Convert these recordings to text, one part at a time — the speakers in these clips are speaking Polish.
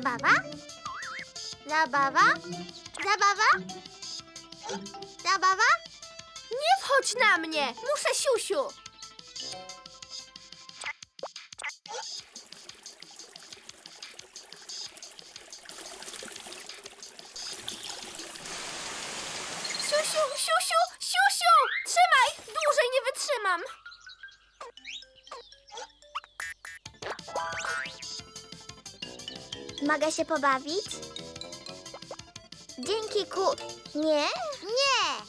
Zabawa? Zabawa? Zabawa? Zabawa? Nie wchodź na mnie! Muszę siusiu! Siusiu, siusiu, siusiu! Trzymaj! Dłużej nie wytrzymam! Mogę się pobawić? Dzięki ku... Nie? Nie!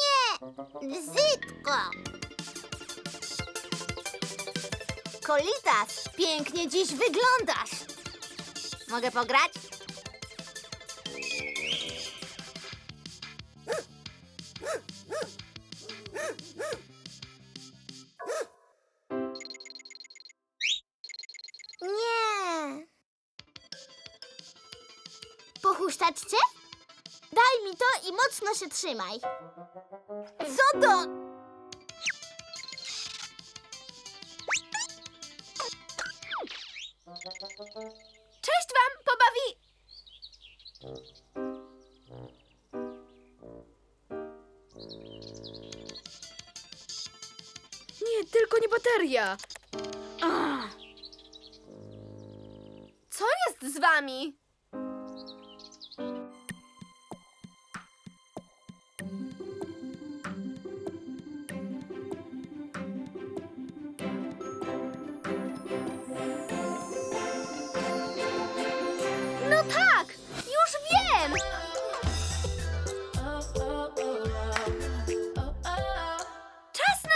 Nie! Brzydko! Kolitas, pięknie dziś wyglądasz! Mogę pograć? Trzymaj. Co to? Cześć wam, pobawi... Nie, tylko nie bateria. Co jest z wami?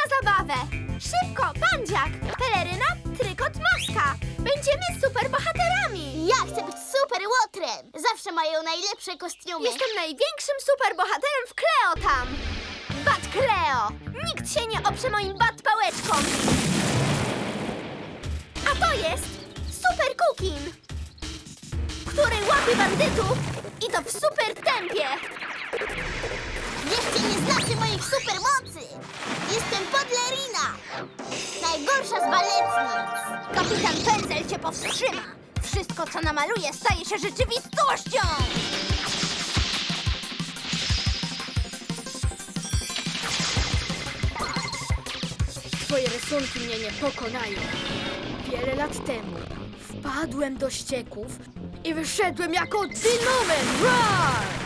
Na zabawę! Szybko, bandziak, peleryna, trykot, maska! Będziemy superbohaterami! Ja chcę być super łotrem! Zawsze mają najlepsze kostiumy. Jestem największym superbohaterem w Kleo tam! Bat Kleo! Nikt się nie oprze moim bat pałeczką! A to jest Super Cookin! Który łapie bandytów i to w super tempie! Jeszcze nie znacie moich supermocy! Jestem Podlerina! Najgorsza z baletnic! Kapitan Pędzel cię powstrzyma! Wszystko, co namaluje, staje się rzeczywistością! twoje rysunki mnie nie pokonają. Wiele lat temu wpadłem do ścieków i wyszedłem jako dynomen. Roar!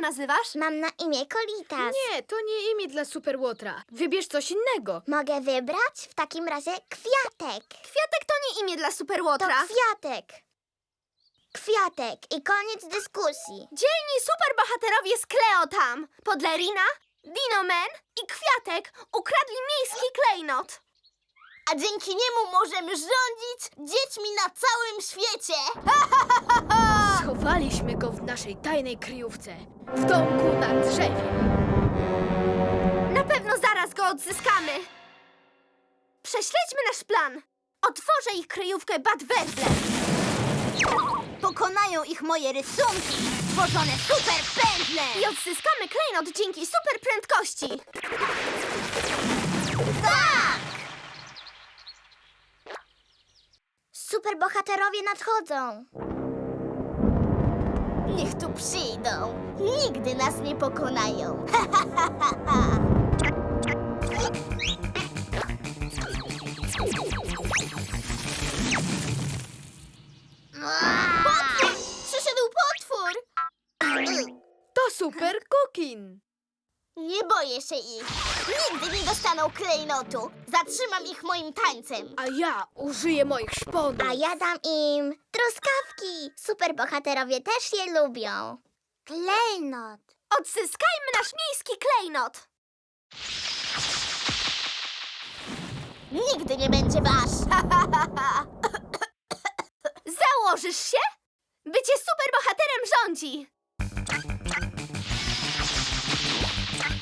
Się nazywasz? Mam na imię Kolitas. Nie, to nie imię dla Superłotra. Wybierz coś innego. Mogę wybrać? W takim razie kwiatek. Kwiatek to nie imię dla To superłotra. kwiatek. Kwiatek i koniec dyskusji. Dzielni superbohaterowie z Kleo tam! Podlerina, Dinoman i Kwiatek ukradli miejski klejnot. A dzięki niemu możemy rządzić dziećmi na całym świecie. Schowaliśmy go w naszej tajnej kryjówce. W domku na drzewie. Na pewno zaraz go odzyskamy. Prześledźmy nasz plan. Otworzę ich kryjówkę Bad Werble. Pokonają ich moje rysunki, tworzone super pędzle. I odzyskamy klejnot dzięki super Superbohaterowie nadchodzą. Niech tu przyjdą. Nigdy nas nie pokonają. Potwór! Przyszedł potwór! To Super Cookin. Nie boję się ich. Nigdy nie dostaną klejnotu. Zatrzymam ich moim tańcem. A ja użyję moich szponów. A ja dam im truskawki. Superbohaterowie też je lubią. Klejnot. Odzyskajmy nasz miejski klejnot. Nigdy nie będzie wasz. Założysz się? Bycie superbohaterem rządzi.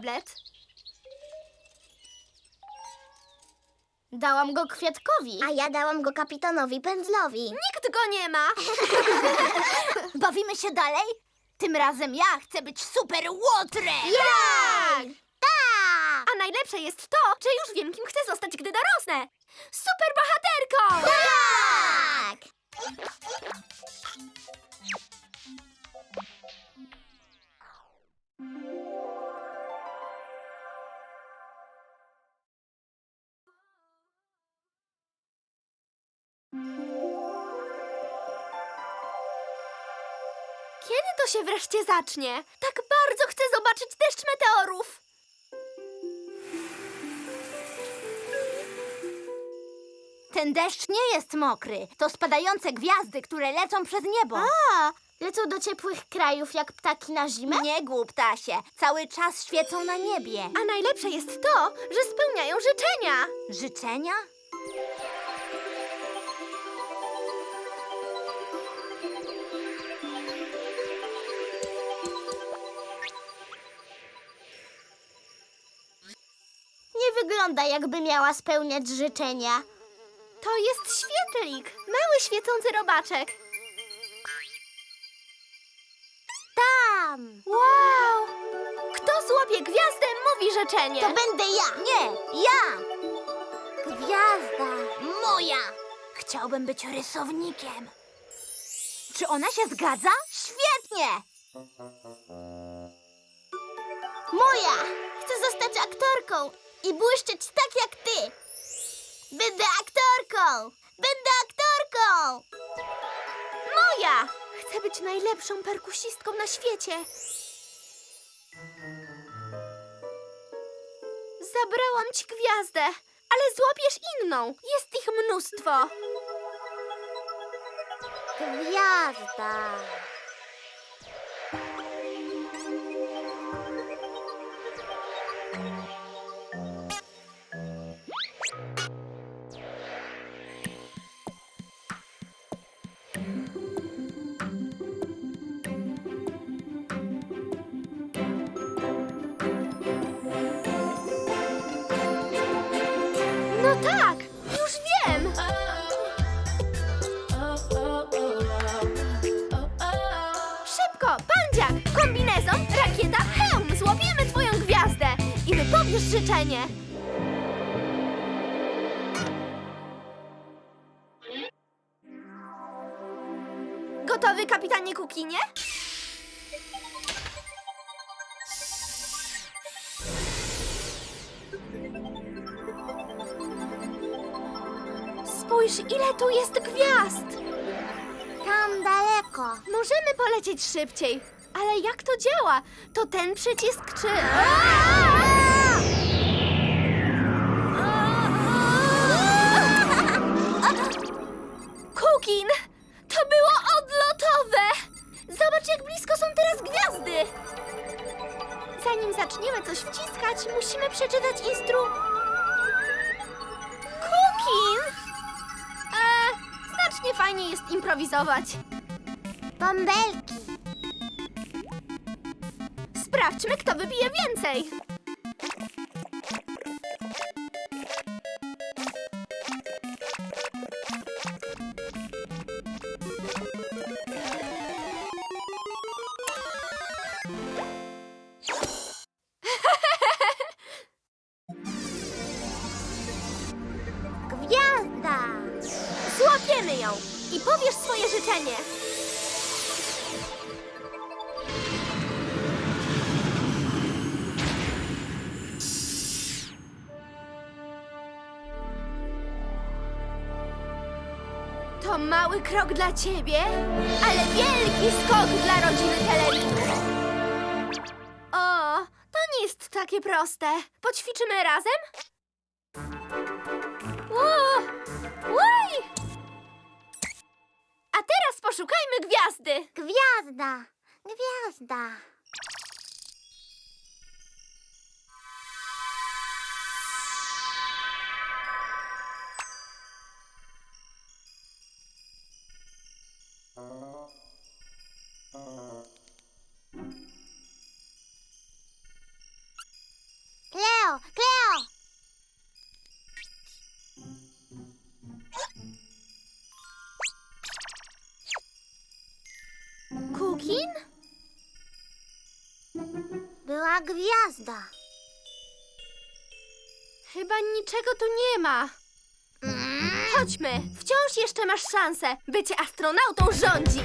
tablet? Dałam go Kwiatkowi. A ja dałam go kapitanowi Pędzlowi. Nikt go nie ma. Bawimy się dalej? Tym razem ja chcę być super łotrem! Tak! Tak! A najlepsze jest to, że już wiem, kim chcę zostać, gdy dorosnę. Super bohaterką! Tak! Kiedy to się wreszcie zacznie? Tak bardzo chcę zobaczyć deszcz meteorów. Ten deszcz nie jest mokry. To spadające gwiazdy, które lecą przez niebo. A, lecą do ciepłych krajów jak ptaki na zimę? Nie głup, Tasie. Cały czas świecą na niebie. A najlepsze jest to, że spełniają życzenia. Życzenia? Wygląda jakby miała spełniać życzenia. To jest świetlik, mały świecący robaczek. Tam! Wow! Kto złapie gwiazdę, mówi życzenie. To będę ja! Nie, ja! Gwiazda! Moja! Chciałbym być rysownikiem. Czy ona się zgadza? Świetnie! Moja! Chcę zostać aktorką i błyszczeć tak jak ty! Będę aktorką! Będę aktorką! Moja! Chcę być najlepszą perkusistką na świecie. Zabrałam ci gwiazdę, ale złapiesz inną. Jest ich mnóstwo. Gwiazda! No tak, już wiem. Szybko, pandziak, kombinezon, rakieta, hełm, złapiemy twoją gwiazdę i wypowiesz życzenie. Gotowy, kapitanie Kukinie? Polecieć szybciej, ale jak to działa? To ten przycisk czy... Kukin! To było odlotowe! Zobacz, jak blisko są teraz gwiazdy! Zanim zaczniemy coś wciskać, musimy przeczytać instru... Kukin! E, znacznie fajniej jest improwizować. Bąbelki! Sprawdźmy, kto wybije więcej. Gwiazda! Złapiemy ją i powiesz swoje życzenie. Mały krok dla ciebie, ale wielki skok dla rodziny Telerinu. O, to nie jest takie proste. Poćwiczymy razem? Ło! A teraz poszukajmy gwiazdy. Gwiazda! Gwiazda! Gwiazda. Chyba niczego tu nie ma. Chodźmy, wciąż jeszcze masz szansę. Bycie astronautą rządzi.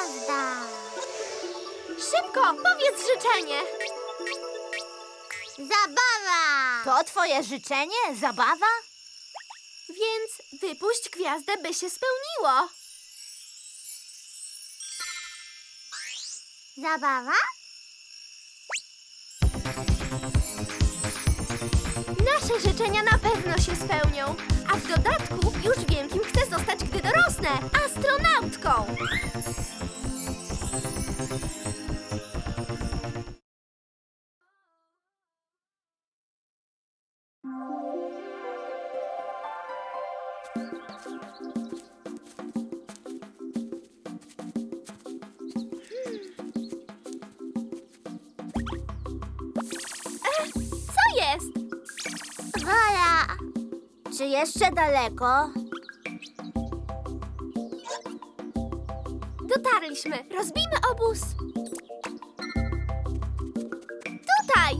Gwiazda. Szybko, powiedz życzenie! Zabawa. To twoje życzenie? Zabawa? Więc wypuść gwiazdę, by się spełniło. Zabawa? Nasze życzenia na pewno się spełnią. A w dodatku już wiem, kim chcę zostać, gdy dorosnę. Astronautką! Czy jeszcze daleko? Dotarliśmy. Rozbijmy obóz. Tutaj!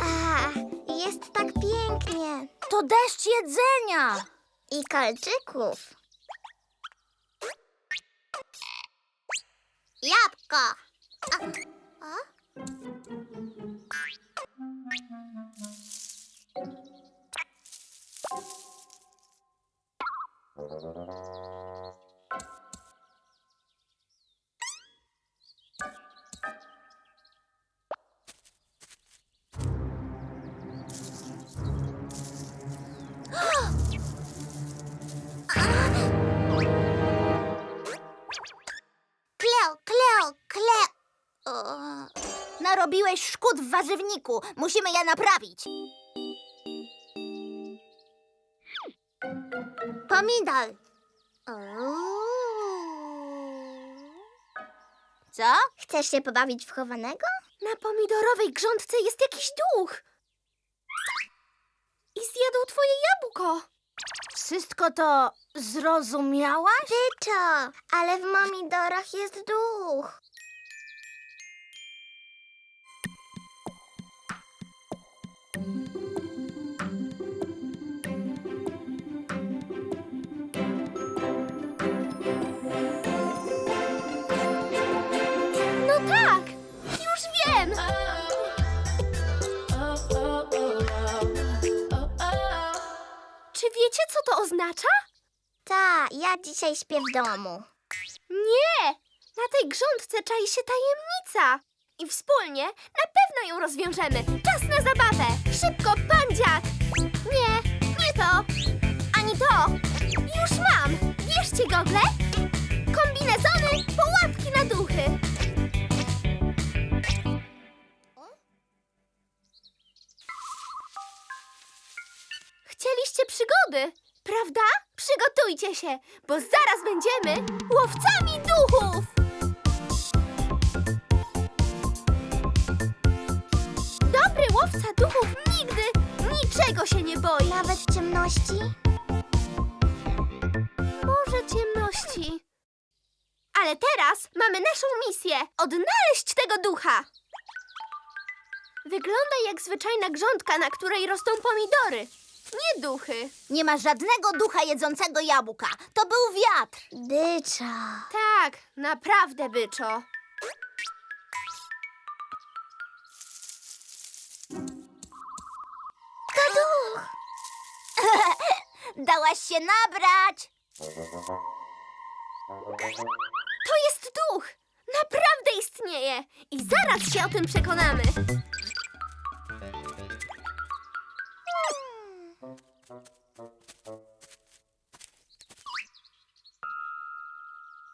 A, jest tak pięknie. To deszcz jedzenia. I kalczyków. Narobiłeś szkód w warzywniku. Musimy je naprawić. Pomidor. Co? Chcesz się pobawić w chowanego? Na pomidorowej grządce jest jakiś duch. I zjadł twoje jabłko. Wszystko to zrozumiałaś? Tyczo, ale w pomidorach jest duch. Wiecie, co to oznacza? Ta, ja dzisiaj śpię w domu. Nie! Na tej grządce czai się tajemnica. I wspólnie na pewno ją rozwiążemy. Czas na zabawę! Szybko, pandziak! Nie, nie to! Ani to! Już mam! Bierzcie gogle! Przygody, prawda? Przygotujcie się, bo zaraz będziemy łowcami duchów! Dobry łowca duchów nigdy niczego się nie boi. Nawet w ciemności? Może ciemności. Ale teraz Mamy naszą misję odnaleźć tego ducha. Wygląda jak zwyczajna grządka, na której rosną pomidory. Nie duchy. Nie ma żadnego ducha jedzącego jabłka. To był wiatr. Dycza. Tak, naprawdę, byczo. Dałaś się nabrać. To jest duch! Naprawdę istnieje! I zaraz się o tym przekonamy.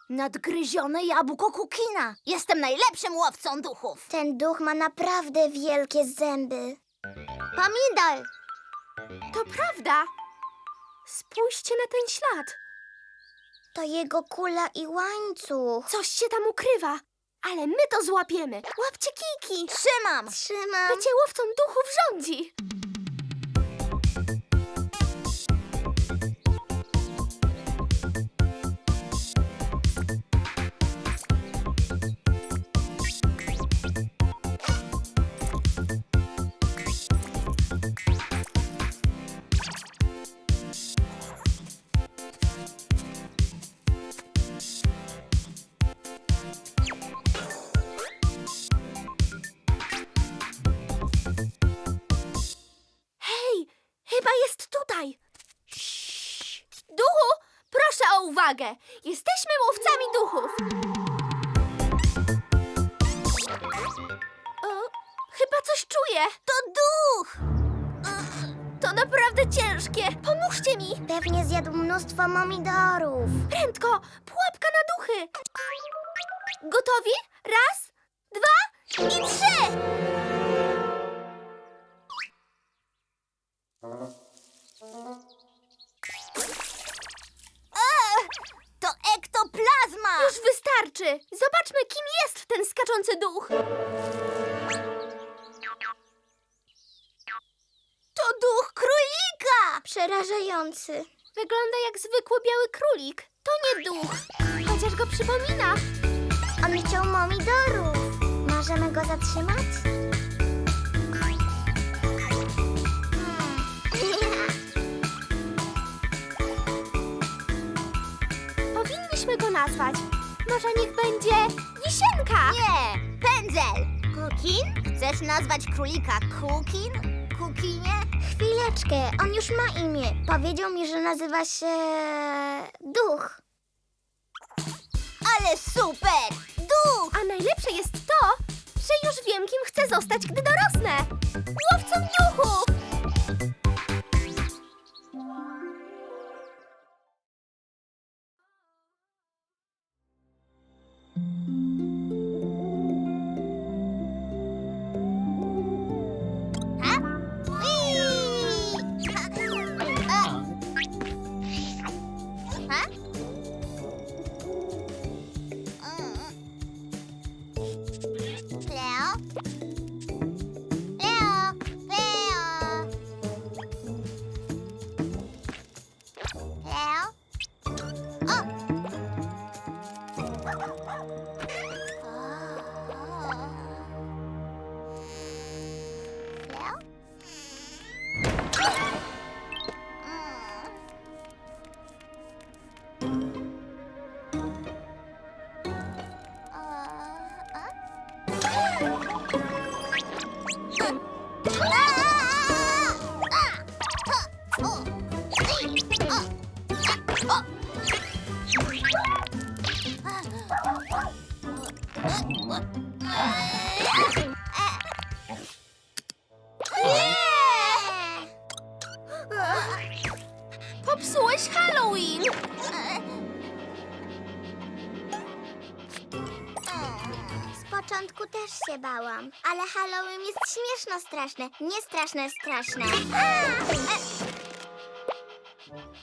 Nadgryzione jabłko Kukina. Jestem najlepszym łowcą duchów. Ten duch ma naprawdę wielkie zęby. Pomidor. To prawda. Spójrzcie na ten ślad. To jego kula i łańcuch. Coś się tam ukrywa. Ale my to złapiemy. Łapcie kiki. Trzymam. Trzymam. Bycie łowcą duchów rządzi. Coś czuję. To duch. To naprawdę ciężkie. Pomóżcie mi. Pewnie zjadł mnóstwo pomidorów. Prędko, pułapka na duchy. Gotowi? Raz, dwa i trzy. To ektoplazma. Już wystarczy. Zobaczmy, kim jest ten skaczący duch. To duch królika. Przerażający. Wygląda jak zwykły biały królik. To nie duch, chociaż go przypomina. On chciał pomidorów. Możemy go zatrzymać? Powinniśmy go nazwać. Może niech będzie Wisienka. Nie, pędzel. Kukin? Chcesz nazwać królika Kukin? Chwileczkę, on już ma imię. Powiedział mi, że nazywa się... Duch. Ale super! Duch! A najlepsze jest to, że już wiem, kim chcę zostać, gdy dorosnę. Łowcą duchów. Popsułeś Halloween. Z początku też się bałam, ale Halloween jest śmieszno straszne, nie straszne straszne.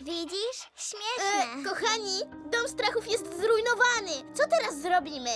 Widzisz? Śmieszne. E, kochani, dom strachów jest zrujnowany. Co teraz zrobimy?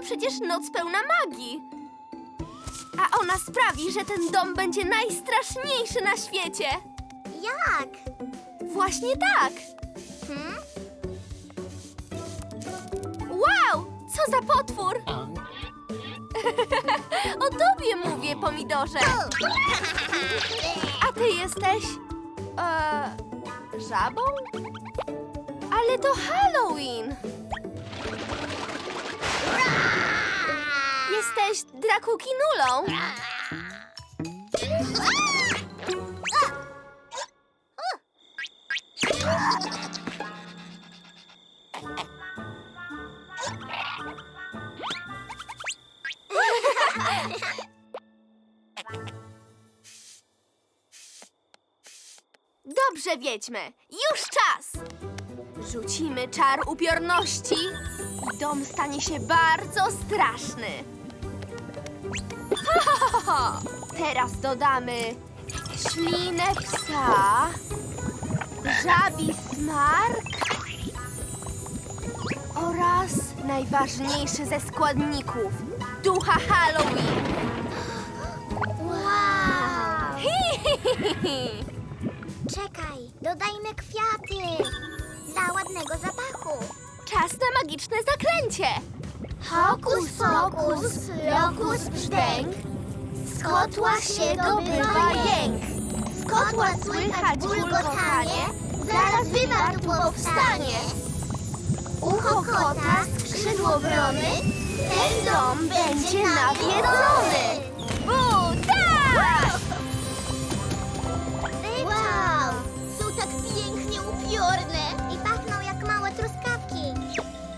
To przecież noc pełna magii. A ona sprawi, że ten dom będzie najstraszniejszy na świecie. Jak? Właśnie tak! Hmm? Wow! Co za potwór! o tobie mówię, pomidorze! A ty jesteś... E, żabą? Ale to Halloween! Jesteś Drakukinulą! Dobrze, wiedźmy! Już czas! Rzucimy czar upiorności i dom stanie się bardzo straszny. Teraz dodamy ślinę psa, żabi smark oraz najważniejszy ze składników ducha Halloween. Wow! Czekaj, dodajmy kwiaty. Dla ładnego zapachu. Czas na magiczne zaklęcie. Hokus pokus, lokus brzdęk, z kotła się dobywa jęk. Z kotła słychać bulgotanie, zaraz wywar powstanie. Ucho kota, skrzydło wrony, ten dom będzie nawiedzony. Bu, tak! Wow! Są tak pięknie upiorne. I pachną jak małe truskawki.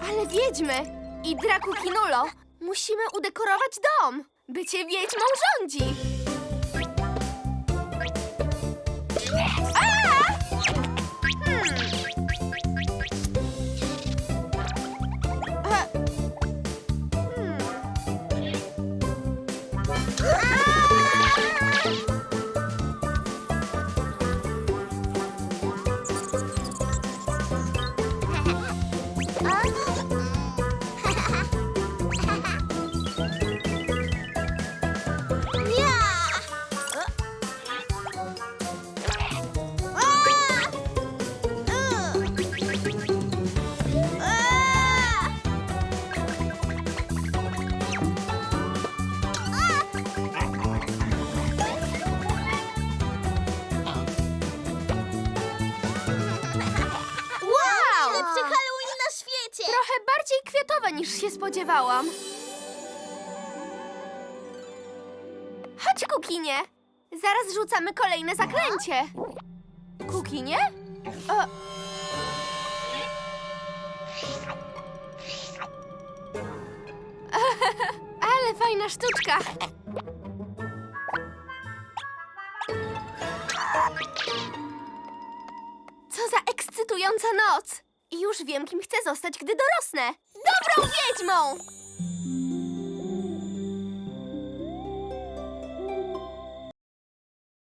Ale wiedźmy i Drakukinulo musimy udekorować dom. Bycie wiedźmą rządzi. A! Hmm. Niż się spodziewałam. Chodź, Kukinie. Zaraz rzucamy kolejne zaklęcie. Kukinie? O. Ale fajna sztuczka. Co za ekscytująca noc! I już wiem, kim chcę zostać, gdy dorosnę. Dobrą wiedźmą!